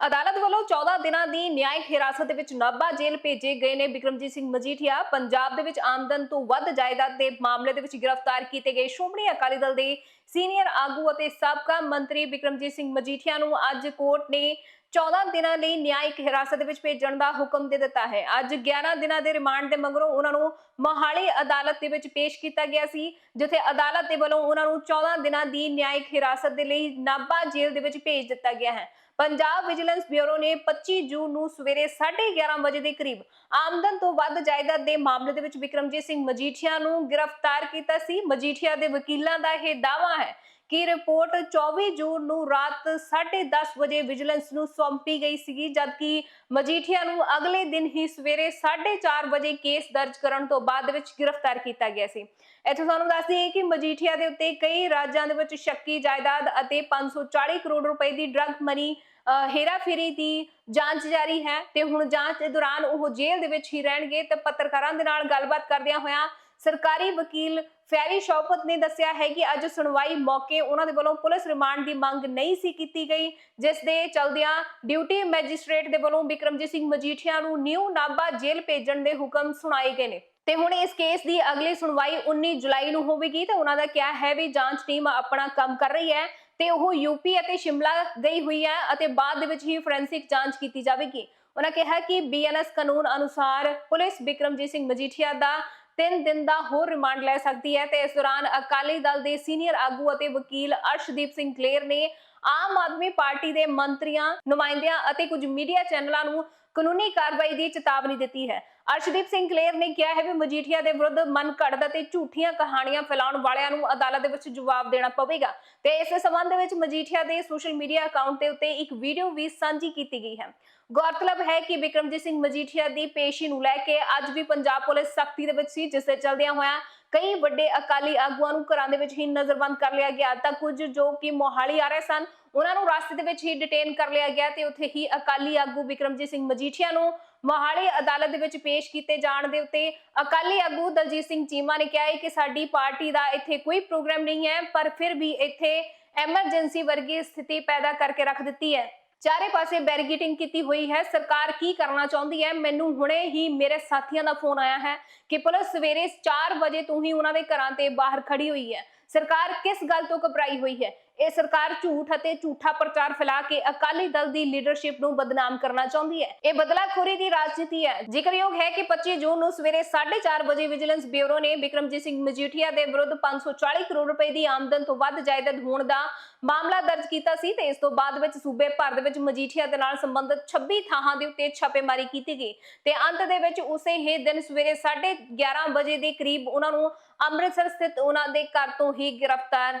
ਅਦਾਲਤ ਵੱਲੋਂ 14 ਦਿਨਾਂ ਦੀ ਨਿਆਇਕ ਹਿਰਾਸਤ ਦੇ ਵਿੱਚ ਨਾਭਾ ਜੇਲ੍ਹ ਭੇਜੇ ਗਏ ਨੇ ਬਿਕਰਮਜੀਤ ਸਿੰਘ ਮਜੀਠੀਆ। ਪੰਜਾਬ ਦੇ ਵਿੱਚ ਆਮਦਨ ਤੋਂ ਵੱਧ ਜਾਇਦਾਦ ਦੇ ਮਾਮਲੇ ਦੇ ਵਿੱਚ ਗ੍ਰਿਫਤਾਰ ਕੀਤੇ ਗਏ ਸ਼੍ਰੋਮਣੀ ਅਕਾਲੀ ਦਲ ਦੇ ਸੀਨੀਅਰ ਆਗੂ ਅਤੇ ਸਾਬਕਾ ਮੰਤਰੀ ਬਿਕਰਮਜੀਤ ਸਿੰਘ ਮਜੀਠੀਆ ਨੂੰ ਅੱਜ ਕੋਰਟ ਨੇ 14 ਦਿਨਾਂ ਲਈ ਨਿਆਇਕ ਹਿਰਾਸਤ ਦੇ ਵਿੱਚ ਭੇਜਣ ਦਾ ਹੁਕਮ ਦੇ ਦਿੱਤਾ ਹੈ। ਅੱਜ 11 ਦਿਨਾਂ ਦੇ ਰਿਮਾਂਡ ਦੇ ਮਗਰੋਂ ਉਹਨਾਂ ਨੂੰ ਮੋਹਾਲੀ ਅਦਾਲਤ ਦੇ ਵਿੱਚ ਪੇਸ਼ ਕੀਤਾ ਗਿਆ ਸੀ, ਜਿੱਥੇ ਅਦਾਲਤ ਦੇ ਵੱਲੋਂ ਉਹਨਾਂ ਨੂੰ 14 ਦਿਨਾਂ ਦੀ ਨਿਆਇਕ ਹਿਰਾਸਤ ਦੇ ਲਈ ਨਾਭਾ ਜੇਲ੍ਹ ਦੇ ਵਿੱਚ ਭੇਜ ਦਿੱਤਾ ਗਿਆ ਹੈ। ਪੰਜਾਬ ਵਿਜੀਲੈਂਸ ਬਿਊਰੋ ਨੇ 25 ਜੂਨ ਨੂੰ ਸਵੇਰੇ 11:30 ਵਜੇ ਦੇ ਕਰੀਬ ਆਮਦਨ ਤੋਂ ਵੱਧ ਜਾਇਦਾਦ ਦੇ ਮਾਮਲੇ ਦੇ ਵਿੱਚ ਵਿਕਰਮਜੀਤ ਸਿੰਘ ਮਜੀਠੀਆ ਨੂੰ ਗ੍ਰਿਫਤਾਰ ਕੀਤਾ ਸੀ। ਮਜੀਠੀਆ ਦੇ ਵਕੀਲਾਂ ਦਾ ਇਹ ਦਾਅਵਾ ਹੈ ਕਿ ਰਿਪੋਰਟ 24 ਜੂਨ ਨੂੰ ਰਾਤ 10:30 ਵਜੇ ਵਿਜੀਲੈਂਸ ਨੂੰ ਸੌਂਪੀ ਗਈ ਸੀਗੀ, ਜਦਕਿ ਮਜੀਠੀਆ ਨੂੰ ਅਗਲੇ ਦਿਨ ਹੀ ਸਵੇਰੇ 4:30 ਵਜੇ ਕੇਸ ਦਰਜ ਕਰਨ ਤੋਂ ਬਾਅਦ ਵਿੱਚ ਗ੍ਰਿਫਤਾਰ ਕੀਤਾ ਗਿਆ ਸੀ। ਇੱਥੇ ਤੁਹਾਨੂੰ ਦੱਸ ਦਈਏ ਕਿ ਮਜੀਠੀਆ ਦੇ ਉੱਤੇ ਕਈ ਰਾਜਾਂ ਦੇ ਵਿੱਚ ਸ਼ੱਕੀ ਜਾਇਦਾਦ ਅਤੇ 540 ਕਰੋੜ ਰੁਪਏ ਦੀ ਡਰੱਗ ਮਨੀ ਹੇਰਾਫੇਰੀ ਦੀ ਜਾਂਚ ਜਾਰੀ ਹੈ ਤੇ ਹੁਣ ਜਾਂਚ ਦੇ ਦੌਰਾਨ ਉਹ ਜੇਲ੍ਹ ਦੇ ਵਿੱਚ ਹੀ ਰਹਿਣਗੇ ਤੇ ਪੱਤਰਕਾਰਾਂ ਦੇ ਨਾਲ ਗੱਲਬਾਤ ਕਰਦਿਆਂ ਹੋਇਆਂ ਸਰਕਾਰੀ ਵਕੀਲ ਫੈਰੀ ਸ਼ੌਕਤ ਨੇ ਦੱਸਿਆ ਹੈ ਕਿ ਅੱਜ ਸੁਣਵਾਈ ਮੌਕੇ ਉਹਨਾਂ ਦੇ ਵੱਲੋਂ ਪੁਲਿਸ ਰਿਮਾਂਡ ਦੀ ਮੰਗ ਨਹੀਂ ਸੀ ਕੀਤੀ ਗਈ, ਜਿਸ ਦੇ ਚਲਦਿਆਂ ਡਿਊਟੀ ਮੈਜਿਸਟ੍ਰੇਟ ਦੇ ਵੱਲੋਂ ਵਿਕਰਮਜੀਤ ਸਿੰਘ ਮਜੀਠੀਆ ਨੂੰ ਨਿਊ ਨਾਭਾ ਜੇਲ੍ਹ ਭੇਜਣ ਦੇ ਹੁਕਮ ਸੁਣਾਏ ਗਏ ਨੇ। ਤੇ ਹੁਣ ਇਸ ਕੇਸ ਦੀ ਅਗਲੀ ਸੁਣਵਾਈ 19 ਜੁਲਾਈ ਨੂੰ ਹੋਵੇਗੀ ਤੇ ਉਹਨਾਂ ਦਾ ਕਿਹਾ ਹੈ ਵੀ ਜਾਂਚ ਟੀਮ ਆਪਣਾ ਕੰਮ ਕਰ ਰਹੀ ਹੈ ਤੇ ਉਹ ਯੂਪੀ ਅਤੇ ਸ਼ਿਮਲਾ ਗਈ ਹੋਈ ਹੈ ਅਤੇ ਬਾਅਦ ਦੇ ਵਿੱਚ ਹੀ ਫੋਰੈਂਸਿਕ ਜਾਂਚ ਕੀਤੀ ਜਾਵੇਗੀ। ਉਹਨਾਂ ਕਿਹਾ ਕਿ ਬੀਐਨਐਸ ਕਾਨੂੰਨ ਅਨੁਸਾਰ ਪੁਲਿਸ ਬਿਕਰਮਜੀਤ ਸਿੰਘ ਮਜੀਠੀਆ ਦਾ 3 ਦਿਨ ਦਾ ਹੋਰ ਰਿਮਾਂਡ ਲੈ ਸਕਦੀ ਹੈ ਤੇ ਇਸ ਦੌਰਾਨ ਅਕਾਲੀ ਦਲ ਦੇ ਸੀਨੀਅਰ ਆਗੂ ਅਤੇ ਵਕੀਲ ਅਰਸ਼ਦੀਪ ਸਿੰਘ ਕਲੇਰ ਨੇ ਆਮ ਆਦਮੀ ਪਾਰਟੀ ਦੇ ਮੰਤਰੀਆਂ, ਨੁਮਾਇੰਦਿਆਂ ਅਤੇ ਕੁਝ ਮੀਡੀਆ ਚੈਨਲਾਂ ਨੂੰ ਕਾਨੂੰਨੀ ਕਾਰਵਾਈ ਦੀ ਚੇਤਾਵਨੀ ਦਿੱਤੀ ਹੈ। ਅਰਸ਼ਦੀਪ ਸਿੰਘ ਕਲੇਰ ਨੇ ਕਿਹਾ ਹੈ ਵੀ ਮਜੀਠੀਆ ਦੇ ਵਿਰੁੱਧ ਮਨ ਘੜਤ ਅਤੇ ਝੂਠੀਆਂ ਕਹਾਣੀਆਂ ਫੈਲਾਉਣ ਵਾਲਿਆਂ ਨੂੰ ਅਦਾਲਤ ਦੇ ਵਿੱਚ ਜਵਾਬ ਦੇਣਾ ਪਵੇਗਾ। ਤੇ ਇਸ ਸੰਬੰਧ ਵਿੱਚ ਮਜੀਠੀਆ ਦੇ ਸੋਸ਼ਲ ਮੀਡੀਆ ਅਕਾਊਂਟ ਦੇ ਉੱਤੇ ਇੱਕ ਵੀਡੀਓ ਵੀ ਸਾਂਝੀ ਕੀਤੀ ਗਈ ਹੈ। ਗੌਰਤਲਬ ਹੈ ਕਿ ਬਿਕਰਮਜੀਤ ਸਿੰਘ ਮਜੀਠੀਆ ਦੀ ਪੇਸ਼ੀ ਨੂੰ ਲੈ ਕੇ ਅੱਜ ਵੀ ਪੰਜਾਬ ਪੁਲਿਸ ਸਖਤੀ ਦੇ ਵਿੱਚ ਸੀ, ਜਿਸ ਦੇ ਚਲਦਿਆਂ ਹੋਇਆਂ ਕਈ ਵੱਡੇ ਅਕਾਲੀ ਆਗੂਆਂ ਨੂੰ ਘਰਾਂ ਦੇ ਵਿੱਚ ਹੀ ਨਜ਼ਰਬੰਦ ਕਰ ਲਿਆ ਗਿਆ। ਤਾਂ ਕੁਝ ਜੋ ਕਿ ਮੋਹਾਲੀ ਆ ਰਹੇ ਸਨ, ਉਹਨਾਂ ਨੂੰ ਰਸਤੇ ਦੇ ਵਿੱਚ ਹੀ ਡਿਟੇਨ ਕਰ ਲਿਆ ਗਿਆ ਤੇ ਉੱਥੇ ਹੀ ਅਕਾਲੀ ਆਗੂ ਵਿਕਰਮਜੀਤ ਸਿੰਘ ਮਜੀਠੀਆ ਨੂੰ ਮੋਹਾਲੀ ਅਦਾਲਤ ਦੇ ਵਿੱਚ ਪੇਸ਼ ਕੀਤੇ ਜਾਣ ਦੇ ਉੱਤੇ ਅਕਾਲੀ ਆਗੂ ਦਲਜੀਤ ਸਿੰਘ ਚੀਮਾ ਨੇ ਕਿਹਾ ਹੈ ਕਿ ਸਾਡੀ ਪਾਰਟੀ ਦਾ ਇੱਥੇ ਕੋਈ ਪ੍ਰੋਗਰਾਮ ਨਹੀਂ ਹੈ, ਪਰ ਫਿਰ ਵੀ ਇੱਥੇ ਐਮਰਜੈਂਸੀ ਵਰਗੀ ਸਥਿਤੀ ਪੈਦਾ ਕਰਕੇ ਰੱਖ ਦਿੱਤੀ ਹੈ। ਚਾਰੇ ਪਾਸੇ ਬੈਰੀਗੇਟਿੰਗ ਕੀਤੀ ਹੋਈ ਹੈ। ਸਰਕਾਰ ਕੀ ਕਰਨਾ ਚਾਹੁੰਦੀ ਹੈ? ਮੈਨੂੰ ਹੁਣੇ ਹੀ ਮੇਰੇ ਸਾਥੀਆਂ ਦਾ ਫੋਨ ਆਇਆ ਹੈ ਕਿ ਪੁਲਿਸ ਸਵੇਰੇ 4 ਵਜੇ ਤੋਂ ਹੀ ਉਹਨਾਂ ਦੇ ਘਰਾਂ ਤੇ ਬਾਹਰ ਖੜੀ ਹੋਈ ਹੈ। ਸਰਕਾਰ ਕਿਸ ਗੱਲ ਤੋਂ ਘਬਰਾਈ ਹੋਈ ਹੈ? ਇਹ ਸਰਕਾਰ ਝੂਠ ਅਤੇ ਝੂਠਾ ਪ੍ਰਚਾਰ ਫੈਲਾ ਕੇ ਅਕਾਲੀ ਦਲ ਦੀ ਲੀਡਰਸ਼ਿਪ ਨੂੰ ਬਦਨਾਮ ਕਰਨਾ ਚਾਹੁੰਦੀ ਹੈ। ਇਹ ਬਦਲਾਖੋਰੀ ਦੀ ਰਾਜਨੀਤੀ ਹੈ। ਜ਼ਿਕਰਯੋਗ ਹੈ ਕਿ 25 ਜੂਨ ਨੂੰ ਸਵੇਰੇ 4:30 ਵਜੇ ਵਿਜੀਲੈਂਸ ਬਿਊਰੋ ਨੇ ਵਿਕਰਮਜੀਤ ਸਿੰਘ ਮਜੀਠੀਆ ਦੇ ਵਿਰੁੱਧ 540 ਕਰੋੜ ਰੁਪਏ ਦੀ ਆਮਦਨ ਤੋਂ ਵੱਧ ਜਾਇਦਾਦ ਹੋਣ ਦਾ ਮਾਮਲਾ ਦਰਜ ਕੀਤਾ ਸੀ ਤੇ ਇਸ ਤੋਂ ਬਾਅਦ ਵਿੱਚ ਸੂਬੇ ਭਰ ਦੇ ਵਿੱਚ ਮਜੀਠੀਆ ਦੇ ਨਾਲ ਸੰਬੰਧਿਤ 26 ਥਾਵਾਂ ਦੇ ਉੱਤੇ ਛਾਪੇਮਾਰੀ ਕੀਤੀ ਗਈ ਤੇ ਅੰਤ ਦੇ ਵਿੱਚ ਉਸੇ ਹੀ ਦਿਨ ਸਵੇਰੇ 11:30 ਵਜੇ ਦੇ ਕਰੀਬ ਉਹਨਾਂ ਨੂੰ ਅੰਮ੍ਰਿਤਸਰ ਸਥਿਤ ਉਹਨਾਂ ਦੇ ਘਰ ਤੋਂ ਹੀ ਗ੍ਰਿਫਤਾਰ